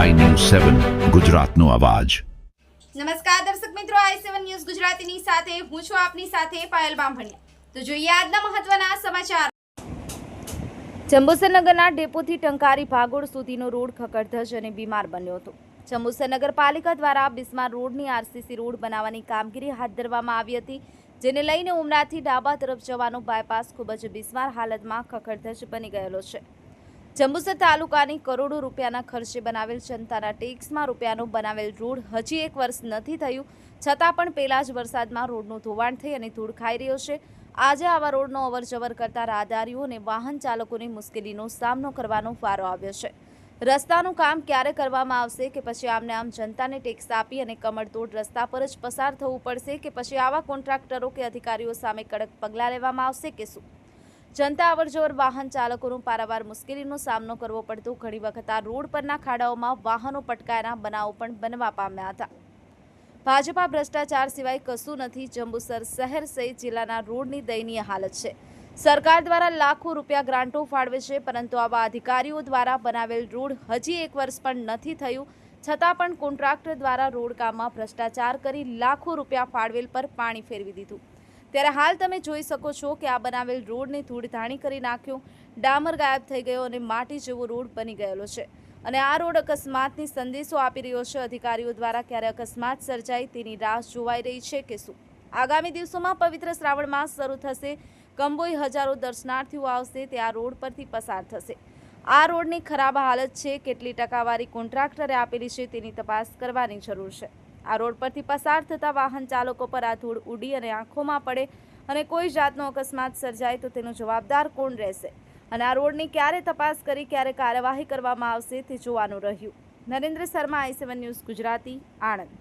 સેવન ગુજરાતનો અવાજ. નમસ્કાર દર્શક મિત્રો આઈ સેવન ન્યૂઝ ગુજરાતીની સાથે, હું છું આપની સાથે પાયલ બામભણિયા. તો જોઈએ આજના મહત્વના સમાચાર. જંબુસરનગરના ડેપોથી ટંકારી ભાગોળ સુધીનો રોડ ખકડધજ અને બીમાર બન્યો હતો. જંબુસર નગરપાલિકા દ્વારા બિસ્માર રોડની આરસીસી રોડ બનાવવાની કામગીરી હાથ ધરવામાં આવી હતી, જેને લઈને ઉમરાથી ડાબા તરફ જવાનો બાયપાસ ખૂબ જ બિસ્માર હાલતમાં ખખડધજ બની ગયેલો છે. જંબુસર તાલુકાની કરોડો રૂપિયાના ખર્ચે બનાવેલ જનતાના ટેક્સમાં રૂપિયાનું બનાવેલ રોડ હજી એક વર્ષ નથી થયું, છતાં પણ પહેલા જ વરસાદમાં રોડનું ધોવાણ થઈ અને ધૂળ ખાઈ રહ્યો છે. આજે આવા રોડનો અવરજવર કરતા રાહદારીઓ અને વાહન ચાલકોને મુશ્કેલીનો સામનો કરવાનો વારો આવ્યો છે. રસ્તાનું કામ ક્યારે કરવામાં આવશે કે પછી આમને આમ જનતાને ટેક્સ આપી અને કમળતોડ રસ્તા પર જ પસાર થવું પડશે કે પછી આવા કોન્ટ્રાક્ટરો કે અધિકારીઓ સામે કડક પગલાં લેવામાં આવશે કે શું? જનતા અવરજવર વાહન ચાલકોનું પારાવાર મુશ્કેલીનો સામનો કરવો પડતો. ઘણી વખત આ રોડ પરના ખાડાઓમાં વાહનો પટકાયના બનાવો પણ બનવા પામ્યા હતા. ભાજપા ભ્રષ્ટાચાર સિવાય કશું નથી. જંબુસર શહેર સહિત જિલ્લાના રોડની દયનીય હાલત છે. સરકાર દ્વારા લાખો રૂપિયા ગ્રાન્ટો ફાળવે છે, પરંતુ આવા અધિકારીઓ દ્વારા બનાવેલ રોડ હજી એક વર્ષ પણ નથી થયું. છતાં પણ કોન્ટ્રાક્ટર દ્વારા રોડ કામમાં ભ્રષ્ટાચાર કરી લાખો રૂપિયા ફાળવેલ પર પાણી ફેરવી દીધું. ત્યારે હાલ તમે જોઈ શકો છો કે આ બનાવેલ રોડને ધૂળધાણી કરી નાખ્યો, ડામર ગાયબ થઈ ગયો અને માટી જેવો રોડ બની ગયેલો છે. અને આ રોડ અકસ્માતની સંદેશો આપી રહ્યો છે. અધિકારીઓ દ્વારા ક્યારે અકસ્માત સર્જાય તેની રાહ જોવાઈ રહી છે કે શું? આગામી દિવસોમાં પવિત્ર શ્રાવણ માસ શરૂ થશે. કંબોઈ હજારો દર્શનાર્થીઓ આવશે. તે આ રોડ પરથી પસાર થશે. આ રોડની ખરાબ હાલત છે. કેટલી ટકાવારી કોન્ટ્રાક્ટરે આપેલી છે તેની તપાસ કરવાની જરૂર છે. આ રોડ પરથી પસાર થતા વાહન ચાલકો પર આ ધૂળ ઉડી અને આંખોમાં પડે અને કોઈ જાતનો અકસ્માત સર્જાય તો તેનો જવાબદાર કોણ રહેશે? અને આ રોડની ક્યારે તપાસ કરી, ક્યારે કાર્યવાહી કરવામાં આવશે તે જોવાનું રહ્યું. Narendra Sharma, I seven news Gujarati, Anand.